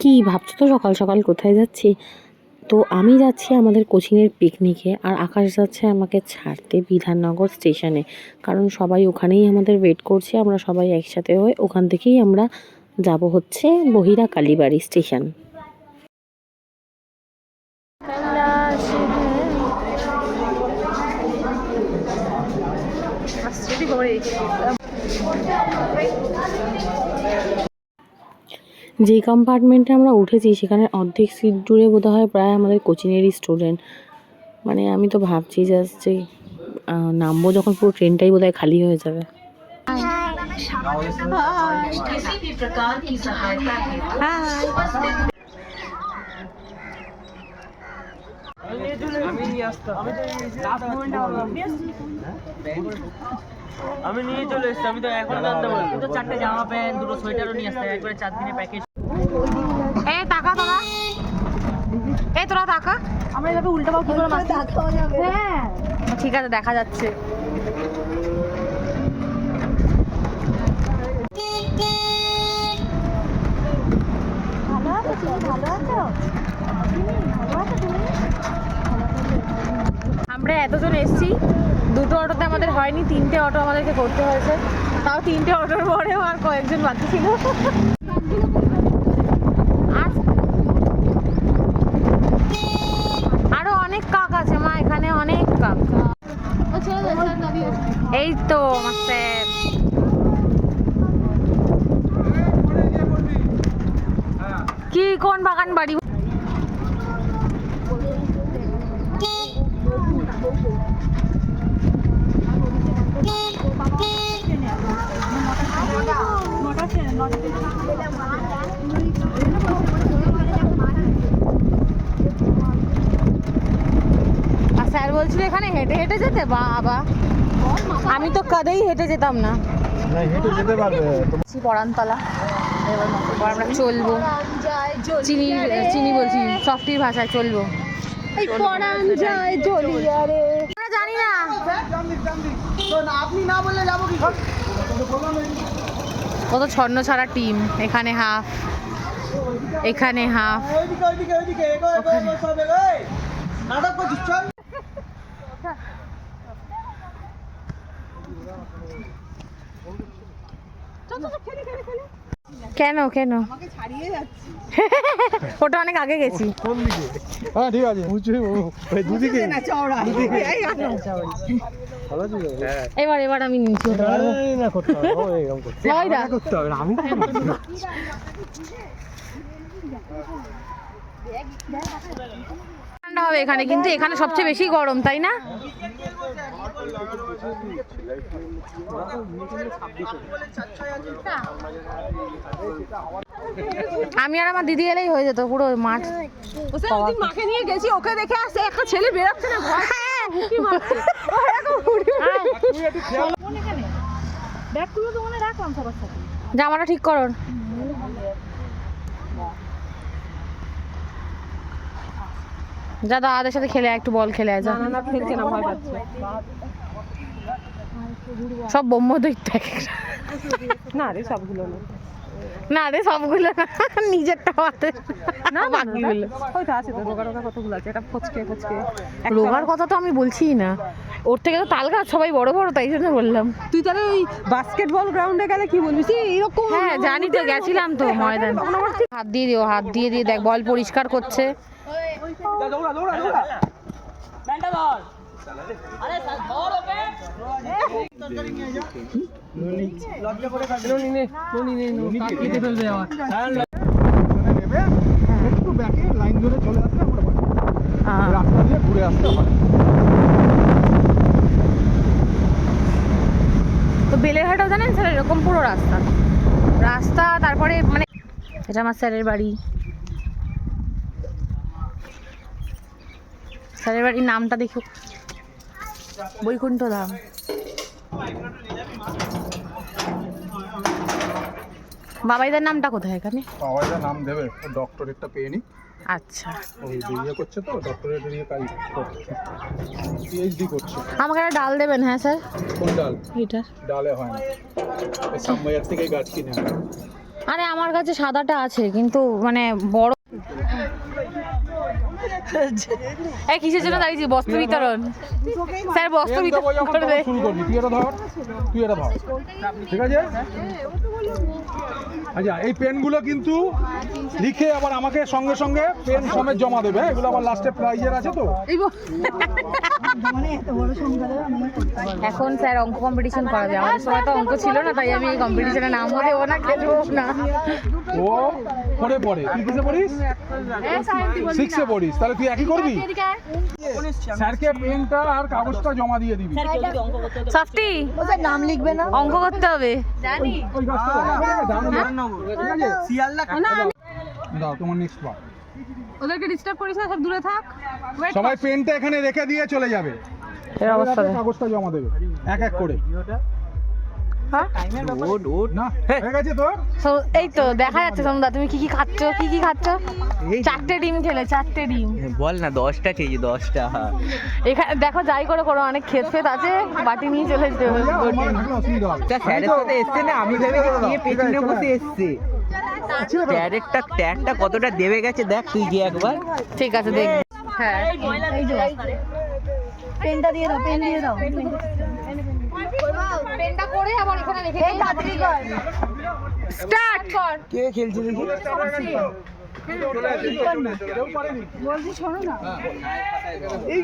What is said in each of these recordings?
কি ভাবছ তো সকাল সকাল? কোথায় যাচ্ছি? তো আমি যাচ্ছি আমাদের কোচিংয়ের পিকনিকে আর আকাশ যাচ্ছে আমাকে ছাড়তে বিধাননগর স্টেশনে কারণ সবাই ওখানেই আমাদের ওয়েট করছে, আমরা সবাই একসাথে হয়ে ওখান থেকেই আমরা যাব হচ্ছে বহিরা কালীবাড়ি স্টেশন যে কম্পার্টমেন্টে আমরা উঠেছি সেখানে অর্ধেক সিট জুড়ে বোধ হয় প্রায় আমাদের কোচিংয়েরই স্টুডেন্ট মানে আমি তো ভাবছি জাস্ট যে আহ, নামবো যখন পুরো ট্রেনটাই বোধ হয় খালি হয়ে যাবে किसी भी प्रकार की सहायता আমি নিয়ে চলে এসছি আমি তো এখন জানতে পারব। তো চারটে জামা প্যান্ট দুটো সোয়েটারও নিয়ে আসতে একবারে চার দিনের প্যাকেজ এই টাকা তোরা এই তোরা টাকা আমরা এভাবে উল্টো পাও কি করে মারছি হ্যাঁ। ঠিক আছে দেখা যাচ্ছে। আমরা এতজন এসেছি। দুটো অটোতে আমাদের হয়নি, তিনটে অটো আমাদেরকে করতে হয়েছে। তাও তিনটে অটোর পরেও আর কয়েকজন বাকি ছিল। আরও অনেক কাক আছে মা, এখানে অনেক কাক। এই তো কি কোন বাগান বাড়ি? আর স্যার বলছিল এখানে হেঁটে হেঁটে যেতে? বাবা। আমি তো কাদেই হেঁটে যেতাম না। না হেঁটে যেতে পারবে। পরানতলা। এবার আমরা চলবো। চিনি চিনি বলছি সফটির ভাষায় চলবো। জানি না। আপনি না বললে যাব কি কত ছন্ন ছাড়া টিম এখানে হাফ এখানে হাফ কেন কেন ওটা অনেক আগে গেছি কোন দিকে হ্যাঁ ঠিক আছে দুদিকে হ্যাঁ এবার এবার আমি নিচে উঠতে পারব এই না করতে হবে এরকম করতে হবে। হয় না। আমাকে করতে হবে আমি ঠান্ডা হবে এখানে কিন্তু এখানে সবচেয়ে বেশি গরম তাই না? আমি আর আমার দিদি এলেই হয়ে যেত পুরো মাঠ মাকে নিয়ে গেছি ওকে দেখে আসে একটা ছেলে বেরোচ্ছে না ঘর উঁকি মারছে। ও এরকম উড়ে উড়ে- ব্যাগগুলো তো মনে রাখলাম সবার সাথে। জামাটা ঠিক করো। যা দাদাদের সাথে খেলে আয়, একটু বল খেলে আয়, যা। না না খেলছে না ভয় পাচ্ছে। সব বোম্ব দৈত্য না রে সবগুলো না। না রে সবগুলো না নিজেরটা হাতে না বাকিগুলো। হয়তো আছে তো রোগা রোগা কতগুলো আছে? এটা ফচকে ফচকে। রোগার কথা তো আমি বলছি না। ওর থেকে তো তাল গাছ সবাই বড় বড় তাই জন্য বললাম। তুই তাহলে ওই বাস্কেটবল গ্রাউন্ডে গেলে কি বলবি? তুই এরকম হ্যাঁ জানি তো গেছিলাম তো ময়দান। হাত দিয়ে দিও হাত দিয়ে দিয়ে দেখ বল পরিষ্কার করছে। দৌড়া দৌড়া দৌড়া। লজ্জা করে কাটলো নে নি নে কেটে ফেলবে আবার। একটু ব্যাকে লাইন ধরে চলে আসলে আমরা রাস্তা দিয়ে ঘুরে আসতে হয় তো বেলেরহাটাও জানেন স্যার এরকম পুরো রাস্তা। রাস্তা তারপরে মানে এটা আমার স্যারের বাড়ি। স্যারের বাড়ির নামটা দেখো। বৈকুণ্ঠ ধাম বাবাইদের নামটা কোথায় এখানে? বাবাইদার নাম দেবে ডক্টরেটটা পেয়ে নি। আচ্ছা। ওই বিয়ে করছে তো ডক্টরেট নিয়ে কাজ করছে। পিএইচডি করছে। আমাকে একটা ডাল দেবেন হ্যাঁ স্যার? কোন ডাল? এটা ডালে হয় না। এই সামবাজার থেকে গাছ কিনে আরে আমার কাছে সাদাটা আছে কিন্তু মানে বড় এই কিসের জন্য দাঁড়িয়েছি? বস্ত্র বিতরণ। স্যার বস্ত্র বিতরণ করবে। শুরু করবি তুই এটা ধর তুই এটা ধর। ঠিক আছে? আচ্ছা এই পেনগুলো কিন্তু লিখে আবার আমাকে সঙ্গে সঙ্গে পেন সমেত জমা দেবে হ্যাঁ? এগুলো আবার লাস্টে প্রাইজের আছে তো। এখন স্যার অঙ্ক কম্পিটিশন করা যায় আমাদের সময় তো অঙ্ক ছিল না তাই আমি এই কম্পিটিশনে নামও দেবো না খেলব না। ও পড়ে পড়ে তুই কিসে পড়িস? সিক্সে পড়িস। তাহলে তুই একই করবি? স্যারকে পেনটা আর কাগজটা জমা দিয়ে দিবি। সফটি নাম লিখবে না অঙ্ক করতে হবে। জানি। ঠিক আছে? দাও তোমার নেক্সট বার। ওদেরকে ডিস্টার্ব করিস না সব দূরে থাক। সবাই পেনটা এখানে রেখে দিয়ে চলে যাবে। এর অবস্থা কাগজটা জমা দেবে। এক এক করে। হয়ে? এই তো দেখা যাচ্ছে সন্ধ্যা। তুমি কি কি খাচ্ছ? কি কি খাচ্ছ? চারটে ডিম খেলে চারটে ডিম। বল না দশটা খেয়েছি দশটা। এখানে দেখো যাই করে করো অনেক ক্ষেত ফেত আছে। বাটি নিয়ে চলে যেতে হবে। আমি ভেবে গিয়ে পেছনে বসে এসছে। ট্যারেরটা ট্যারটা কতটা দেবে গেছে দেখ তুই গিয়ে একবার। ঠিক আছে দেখ। হ্যাঁ। পেনটা দিয়ে দাও পেন দিয়ে দাও। পেনটা করে আবার এখানে রেখে এই তাড়াতাড়ি কর স্টার্ট কর। কে খেলছে দেখি? বলছি শোনো না। এই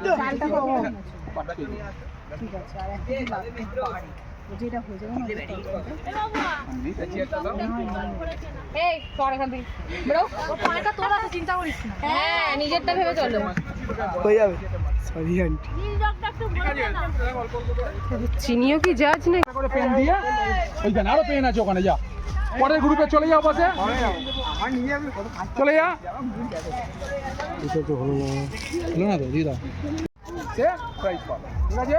কর এখান থেকে। ব্রো। ও তোর আছে চিন্তা করিস না। হ্যাঁ নিজেরটা ভেবে চলো। হয়ে যাবে। সরি আন্টি চিনিও কি জাজ না করে পেন দিয়ে আরও পেন আছে ওখানে যা। পরের গ্রুপে চলে যাও পাশে চলে যা। হলো না তো দাও। সে প্রাইস পাবে। ঠিক আছে?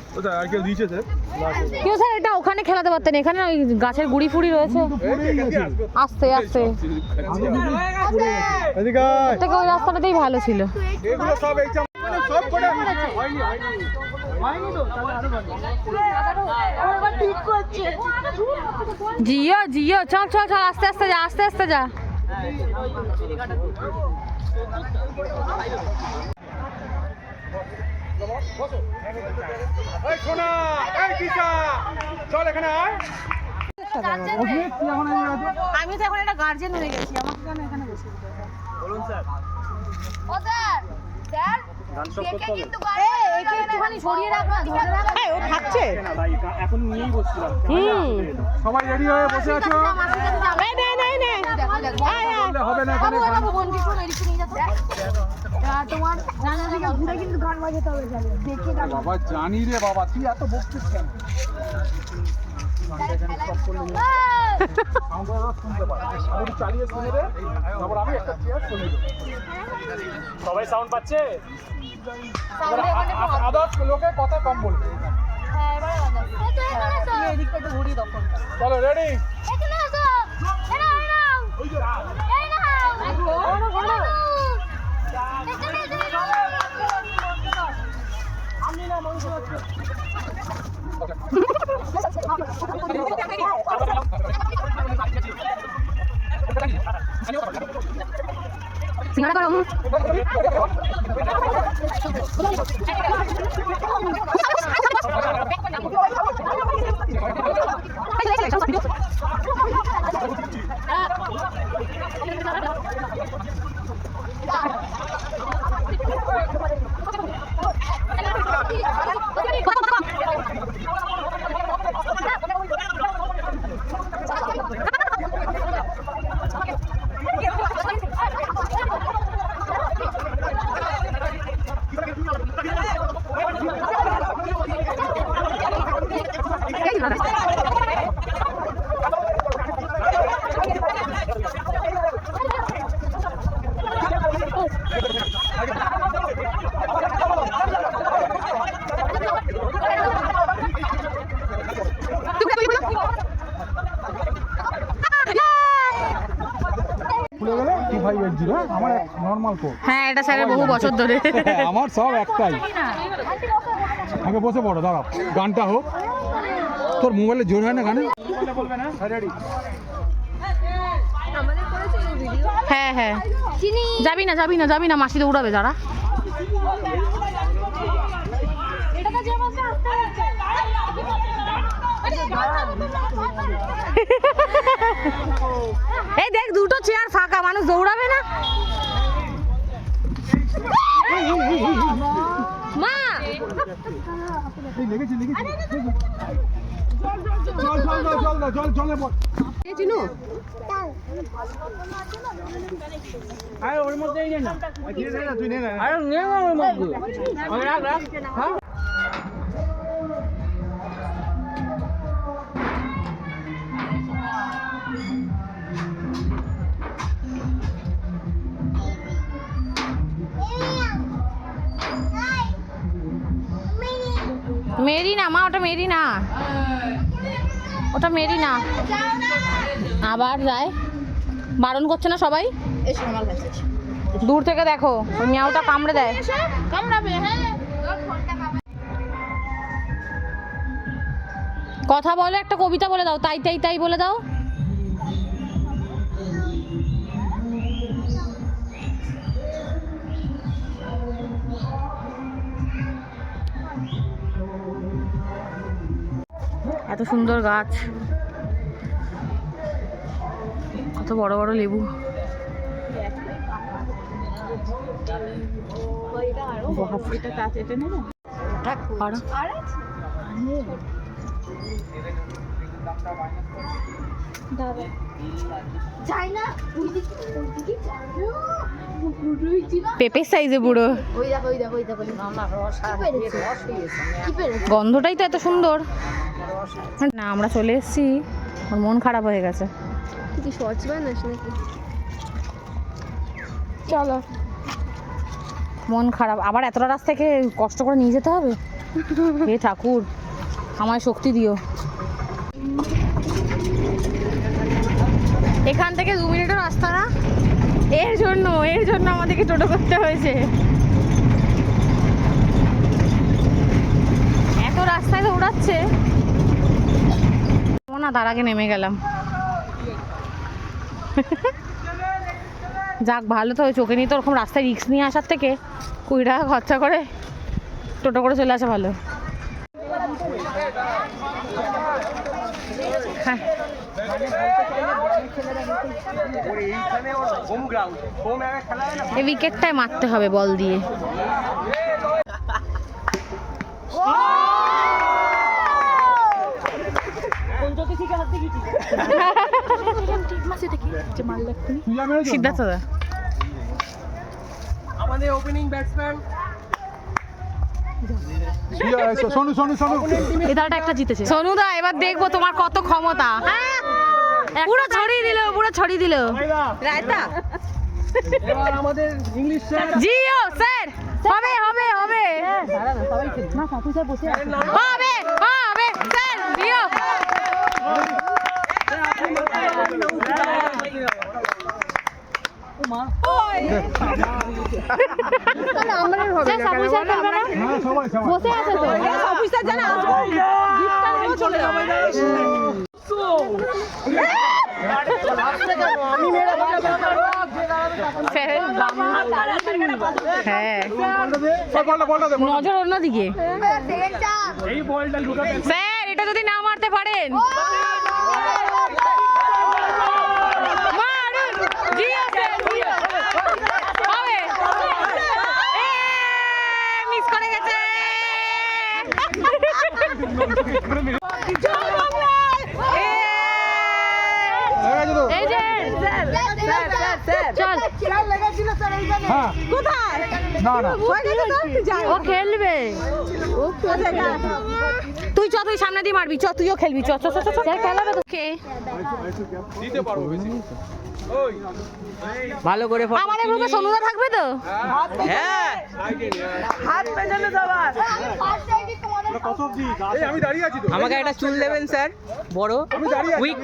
কেউ স্যার এটা ওখানে খেলাতে পারতেন। এখানে ওই গাছের গুড়ি ফুড়ি রয়েছে। আস্তে আস্তে। থেকে ওই রাস্তাটাতেই ভালো ছিল। এগুলো সব এই সব করে হয়নি হয়নি। জিও জিও চল চল চল আস্তে আস্তে যা আস্তে আস্তে যা। এই সোনা এই দিশা চল এখানে আয়। অভিজিৎ, তুই এখন এখানে আয় তো। আমি তো এখন একটা গার্জেন হয়ে গেছি আমাকে কেন এখানে বসে দিতে হবে? এই, একে একটুখানি না, সবাই রেডি হয়ে বসে আছো? এই, নে, নে, নে। এই, এই। বললে হবে না এখানে তোমার থেকে ঘুরে কিন্তু গান বাজাতে হবে যাবে দেখে গান বাবা জানি রে বাবা তুই এত বকছিস কেন? সবাই সাউন্ড পাচ্ছে। আদার্স লোকে কথা কম বলবে। চলো ready Senhora Barão. Normal হ্যাঁ এটা স্যারের বহু বছর ধরে। আমার সব একটাই। আগে বসে পড়ো দাঁড়াও। গানটা হোক। তোর মোবাইলে জোর হয় না গানে? হ্যাঁ হ্যাঁ। যাবি না যাবি না যাবি না মাসি দৌড়াবে যারা এই দেখ দুটো চেয়ার ফাঁকা মানুষ দৌড়াবে না? মা! এই লেগেছে লেগেছে। চল চল চল চল চল চল চলে পড়। মেরি না ওটা মেরি না ওটা মেরি না আবার যায়। বারণ করছে না সবাই? দূর থেকে দেখো ওই মিয়াওটা কামড়ে দেয়। কথা বলো একটা কবিতা বলে দাও তাই তাই তাই বলে দাও। সুন্দর গাছ। কত বড় বড় লেবু। পারো? পেঁপের সাইজে বুড়ো। গন্ধটাই তো এত সুন্দর। না আমরা চলে এসেছি। ওর মন খারাপ হয়ে গেছে। চলো। মন খারাপ। আবার এতটা রাস্তা থেকে কষ্ট করে নিয়ে যেতে হবে? হে ঠাকুর আমায় শক্তি দিও। এখান থেকে দু মিনিটের রাস্তা না? এর জন্য এর জন্য আমাদেরকে টোটো করতে হয়েছে। এত রাস্তায় দৌড়াচ্ছে। না, তার আগে নেমে গেলাম। যাক, ভালো তো চোখে নিয়ে তো ওরকম রাস্তায় রিক্স নিয়ে আসার থেকে কুড়ি টাকা খরচা করে টোটো করে চলে আসা ভালো। হ্যাঁ। এই উইকেটটাই মারতে হবে বল দিয়ে। দা সোনু সোনু সোনু। এই দাঁড়াটা একটা জিতেছে। সোনুদা এবার দেখব তোমার কত ক্ষমতা। পুরো ছড়িয়ে দিল পুরো ছড়িয়ে দিল। রায়তা। জিও স্যার হবে হবে হবে। হবে হবে স্যার জিও। স্যার না হ্যাঁ সবাই সবাই বসে আছে তো। নজর অন্যদিকে স্যার এটা যদি না মারতে পারেন মারুন জিও স্যার জিও হবে মিস করে গেছে হয়ে গেছে তো এই যে চল হ্যাঁ না না ও খেলবে তুই চ তুই সামনে দিয়ে মারবি চ তুইও খেলবি চ খেলাবে। তোকে ভালো করে ফটো গ্রুপে সোনুদা থাকবে তো হ্যাঁ এই আমি দাঁড়িয়ে আছি আমাকে একটা চুল দেবেন স্যার। বড়। আমি দাঁড়িয়ে আছি। উইক।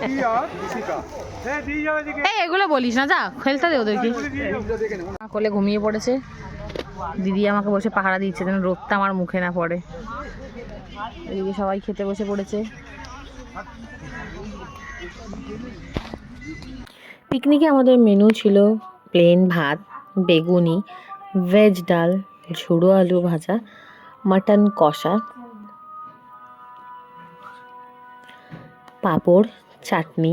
কি আর দিশিকা এই এগুলো বলিস না যা খেলতে দে ওদেরকে। মা কোলে ঘুমিয়ে পড়েছে। দিদি আমাকে বসে পাহারা দিচ্ছে যেন রোদটা আমার মুখে না পড়ে। এদিকে সবাই খেতে বসে পড়েছে। পিকনিকে আমাদের মেনু ছিল প্লেন ভাত। বেগুনি ভেজ ডাল ঝুড়ো আলু ভাজা মাটন কষা পাঁপড় চাটনি।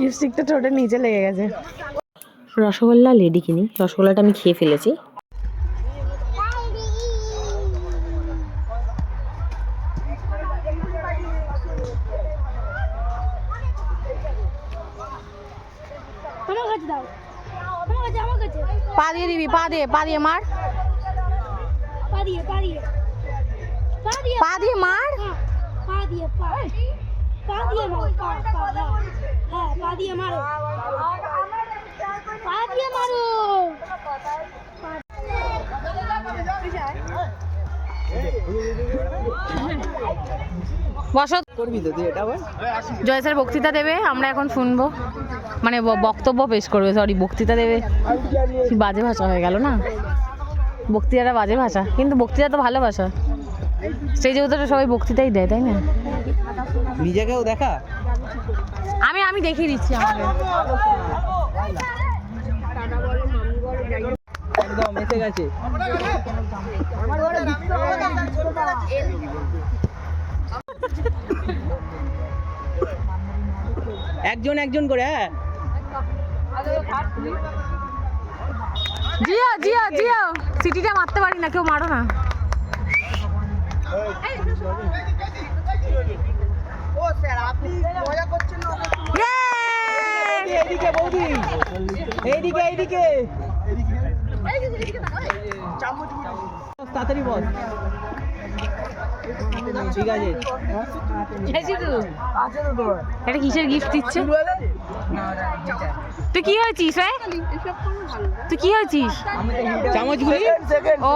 লিপস্টিকটা ঠোঁটের নিচে লেগে গেছে। রসগোল্লা লেডিকিনি রসগোল্লাটা আমি খেয়ে ফেলেছি। দিয়ে দিবি পা দিয়ে পা দিয়ে মার পা দিয়ে পা দিয়ে পা দিয়ে পা দিয়ে মার হ্যাঁ, পা দিয়ে পা পা দিয়ে মারো পা পা হ্যাঁ। হ্যাঁ পা দিয়ে মারো পা দিয়ে মারো বসত। করবি তো তুই এটা জয় স্যার বক্তৃতা দেবে আমরা এখন শুনব। মানে বক্তব্য পেশ করবে সরি বক্তৃতা দেবে। বাজে ভাষা হয়ে গেল না? বক্তৃতাটা বাজে ভাষা কিন্তু বক্তৃতা তো ভালো ভাষা। স্টেজে তো সবাই বক্তৃতাই দেয় তাই না? নিজেকেও দেখা। আমি আমি দেখিয়ে দিচ্ছি আমাকে। একদম গেছে। একজন একজন করে হ্যাঁ? জিও জিও জিও। সিটিটা মারতে পারি না কেউ মারো না। Yay! এইদিকে বৌদি। এইদিকে এইদিকে। তাড়াতাড়ি বল। ঠিক আছে। এটা কিসের গিফট দিচ্ছে? তুই কি হয়েছিস রে তুই কি হয়েছিস? চামচগুলি ও।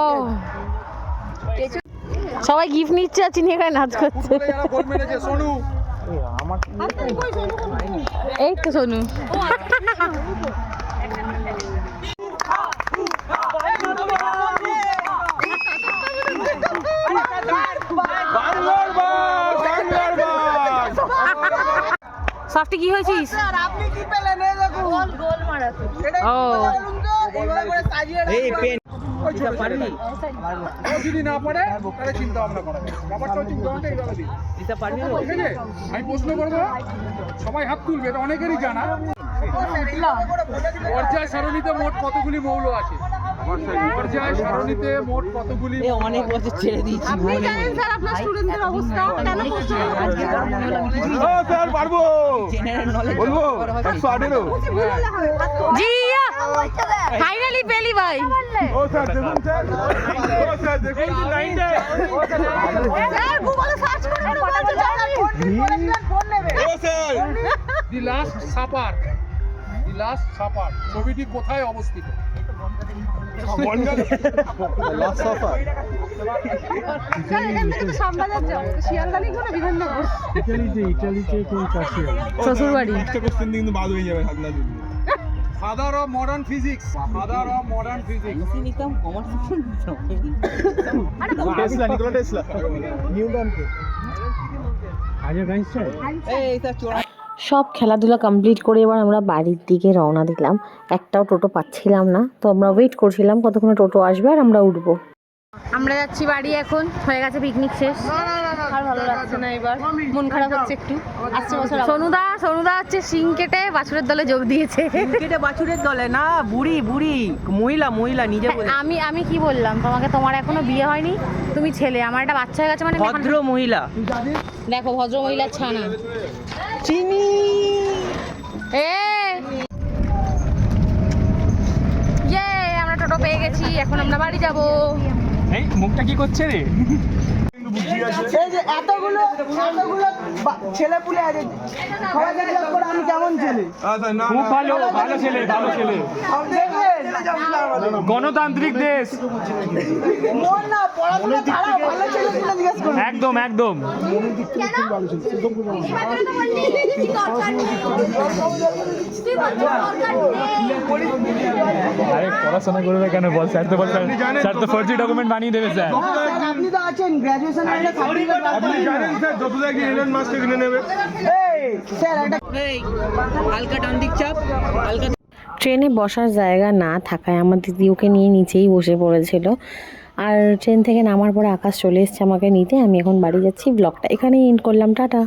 সবাই গিফট নিচ্ছে আর চিনি এখানে নাচ করছে। এই তো সোনু বাংলার বাস বাংলার বাস সফটি কি হয়েছিস? এই ও। যদি না পারে তাহলে চিন্তা ভাবনা করা ব্যাপারটা হচ্ছে উদাহরণটা এইভাবে দিই। দিতে পারবি তো? ঠিক আছে? আমি প্রশ্ন করব সবাই হাত তুলবে এটা অনেকেরই জানা। পর্যায় সারণীতে মোট কতগুলি মৌল আছে? পর্যায় সারণীতে মোট কতগুলি এ অনেক বছর ছেড়ে দিয়েছি নেই। স্যার আপনার স্টুডেন্টদের অবস্থা? কেন প্রশ্ন স্যার পারব। বলব একশো আঠেরো। জিয়া ফাইনালি পেলি ভাই। ও স্যার দেখুন স্যার। ও স্যার দেখুন লাইনটা। স্যার গুগলে সার্চ করে ও sir. The Last Supper Last Supper ছবিটি কোথায় অবস্থিত? Father of modern physics father of modern physics নিতাম কমার্স নিতাম এই স্যার চোরা সব খেলাধুলা কমপ্লিট করে এবার আমরা বাড়ির দিকে রওনা দিলাম একটাও টোটো পাচ্ছিলাম না তো আমরা ওয়েট করছিলাম কতক্ষণে টোটো আসবে আর আমরা উঠবো আমরা যাচ্ছি বাড়ি এখন হয়ে গেছে পিকনিক শেষ আর ভালো লাগছে না এবার মন খারাপ হচ্ছে একটু আসছে বছর সোনুদা সোনুদা হচ্ছে শিং কেটে বাছুরের দলে যোগ দিয়েছে কেটে বাছুরের দলে না বুড়ি বুড়ি মহিলা মহিলা নিজে বলে আমি আমি কি বললাম তোমাকে তোমার এখনও বিয়ে হয়নি তুমি ছেলে আমার একটা বাচ্চা হয়ে গেছে মানে ভদ্র মহিলা দেখো ভদ্র মহিলার ছানা চিনি। এ। ইয়ে আমরা টোটো পেয়ে গেছি এখন আমরা বাড়ি যাব। এই মুখটা কি করছে রে? এই যে এতগুলো এতগুলো ছেলে পুলে আছে। সবাই আমি কেমন ছেলে? খুব ভালো ভালো ছেলে ভালো ছেলে। গণতান্ত্রিক দেশ। একদম একদম। আরে পড়াশোনা করবে কেন? বল স্যার তো বল স্যার। তো ফর্জি ডকুমেন্ট বানিয়ে দেবে স্যার। হ্যাঁ, আপনি তো আছেন। গ্র্যাজুয়েশন সার্টিফিকেট যত দেখি এলন মাস্ক কিনে নেবে। স্যার একটা হালকা ডান দিক চাপ হালকা ট্রেনে বসার জায়গা না থাকায় আমার দিদি ওকে নিয়ে নিচেই বসে পড়েছিল। আর ট্রেন থেকে নামার পরে আকাশ চলে এসছে আমাকে নিতে। আমি এখন বাড়ি যাচ্ছি, ব্লগটা এখানেই এন্ড করলাম, টাটা।